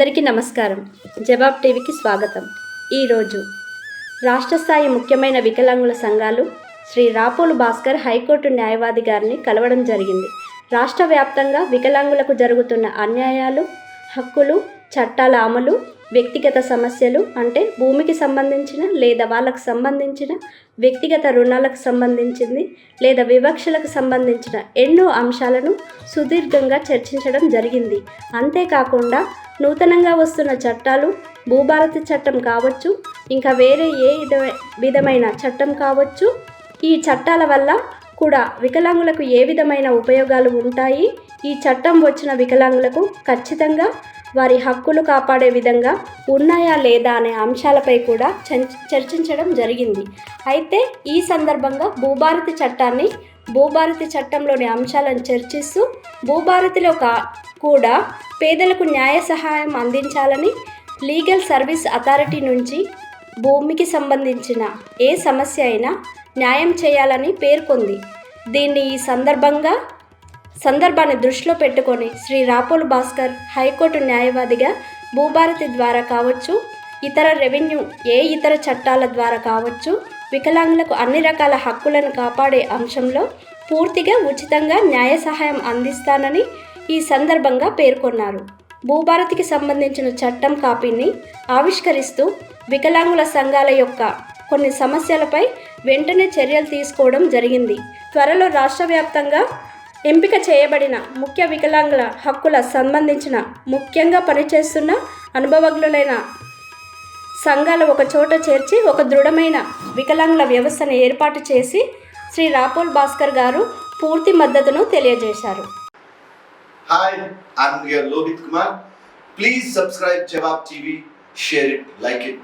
అందరికీ నమస్కారం. జవాబ్ టీవీకి స్వాగతం. ఈరోజు రాష్ట్ర స్థాయి ముఖ్యమైన వికలాంగుల సంఘాలు శ్రీ రాపోలు భాస్కర్ హైకోర్టు న్యాయవాది గారిని కలవడం జరిగింది. రాష్ట్ర వ్యాప్తంగా వికలాంగులకు జరుగుతున్న అన్యాయాలు హక్కులు చట్టాల అమలు వ్యక్తిగత సమస్యలు అంటే భూమికి సంబంధించిన లేదా వాళ్ళకు సంబంధించిన వ్యక్తిగత రుణాలకు సంబంధించింది లేదా వివక్షలకు సంబంధించిన ఎన్నో అంశాలను సుదీర్ఘంగా చర్చించడం జరిగింది. అంతేకాకుండా నూతనంగా వస్తున్న చట్టాలు భూభారతి చట్టం కావచ్చు ఇంకా వేరే ఏ విధ- విధమైన చట్టం కావచ్చు ఈ చట్టాల వల్ల కూడా వికలాంగులకు ఏ విధమైన ఉపయోగాలు ఉంటాయి? ఈ చట్టం వచ్చిన వికలాంగులకు ఖచ్చితంగా వారి హక్కులు కాపాడే విధంగా ఉన్నాయా లేదా అనే అంశాలపై కూడా చర్చించడం జరిగింది. అయితే ఈ సందర్భంగా భూభారతి చట్టాన్ని భూభారతి చట్టంలోని అంశాలను చర్చిస్తూ భూభారతిలో కా కూడా పేదలకు న్యాయ సహాయం అందించాలని లీగల్ సర్వీస్ అథారిటీ నుంచి భూమికి సంబంధించిన ఏ సమస్య అయినా న్యాయం చేయాలని పేర్కొంది. దీన్ని ఈ సందర్భంగా సందర్భాన్ని దృష్టిలో పెట్టుకొని శ్రీ రాపోలు భాస్కర్ హైకోర్టు న్యాయవాదిగా భూభారతి ద్వారా కావచ్చు ఇతర రెవెన్యూ ఏ ఇతర చట్టాల ద్వారా కావచ్చు వికలాంగులకు అన్ని రకాల హక్కులను కాపాడే అంశంలో పూర్తిగా ఉచితంగా న్యాయ సహాయం అందిస్తానని ఈ సందర్భంగా పేర్కొన్నారు. భూభారతికి సంబంధించిన చట్టం కాపీని ఆవిష్కరిస్తూ వికలాంగుల సంఘాల యొక్క కొన్ని సమస్యలపై వెంటనే చర్యలు తీసుకోవడం జరిగింది. త్వరలో రాష్ట్ర వ్యాప్తంగా ఎంపిక చేయబడిన ముఖ్య వికలాంగుల హక్కుల సంబంధించిన ముఖ్యంగా పనిచేస్తున్న అనుభవజ్ఞులైన సంఘాలు ఒక చోట చేర్చి ఒక దృఢమైన వికలాంగుల వ్యవస్థను ఏర్పాటు చేసి శ్రీ రాపోల్ భాస్కర్ గారు పూర్తి మద్దతును తెలియజేశారు hi I'm here Lohit Kumar. Please subscribe Jawab TV, share it, like it.